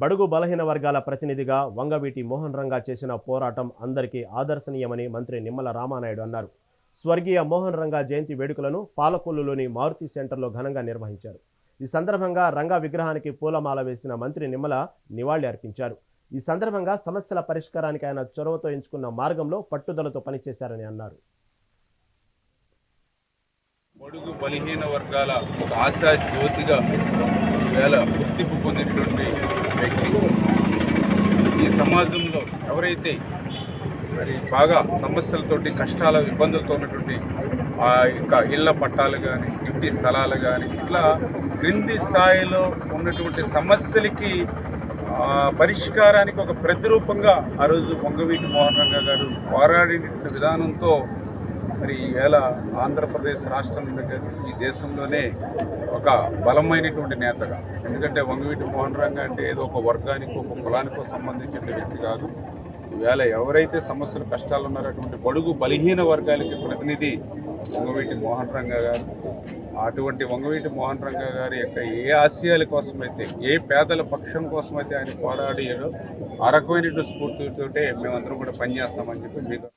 బడుగు బలహీన వర్గాల ప్రతినిధిగా వంగవీటి మోహన్ రంగా చేసిన పోరాటం అందరికీ ఆదర్శనీయమని మంత్రి నిమ్మల రామానాయుడు అన్నారు. స్వర్గీయ మోహన్ రంగా జయంతి వేడుకలను పాలకొల్లులోని మారుతి సెంటర్లో ఘనంగా నిర్వహించారు. ఈ సందర్భంగా రంగా విగ్రహానికి పూలమాల వేసిన మంత్రి నిమ్మల నివాళి అర్పించారు. ఈ సందర్భంగా సమస్యల పరిష్కారానికి ఆయన చొరవతో ఎంచుకున్న మార్గంలో పట్టుదలతో పనిచేశారని అన్నారు. బడుగు బలహీన వర్గాల ఒక ఆశా జ్యోతిగా వేల గుర్తింపు పొందినటువంటి వ్యక్తి. ఈ సమాజంలో ఎవరైతే మరి బాగా సమస్యలతోటి కష్టాల ఇబ్బందులతో ఉన్నటువంటి ఆ యొక్క ఇళ్ళ పట్టాలు కానీ ఇంటి స్థలాలు కానీ ఇట్లా క్రింది స్థాయిలో ఉన్నటువంటి సమస్యలకి పరిష్కారానికి ఒక ప్రతిరూపంగా ఆ రోజు పొంగవీటి మోహన్ రంగా గారు పోరాడినటువంటి విధానంతో మరి ఈవేళ ఆంధ్రప్రదేశ్ రాష్ట్రం ఈ దేశంలోనే ఒక బలమైనటువంటి నేతగా. ఎందుకంటే వంగవీటి మోహన్ రంగ అంటే ఏదో ఒక వర్గానికి ఒక కులానికో సంబంధించిన వ్యక్తి కాదు. ఈవేళ ఎవరైతే సమస్యలు కష్టాలు ఉన్నారటువంటి బడుగు బలహీన వర్గాలకి ప్రతినిధి వంగవీటి మోహన్ రంగ గారు. అటువంటి వంగవీటి మోహన్ రంగ గారి యొక్క ఏ ఆశయాల కోసమైతే ఏ పేదల పక్షం కోసమైతే ఆయన పోరాడారో ఆ రకమైనటువంటి స్ఫూర్తితోటే మేమందరం కూడా పనిచేస్తామని చెప్పి మీకు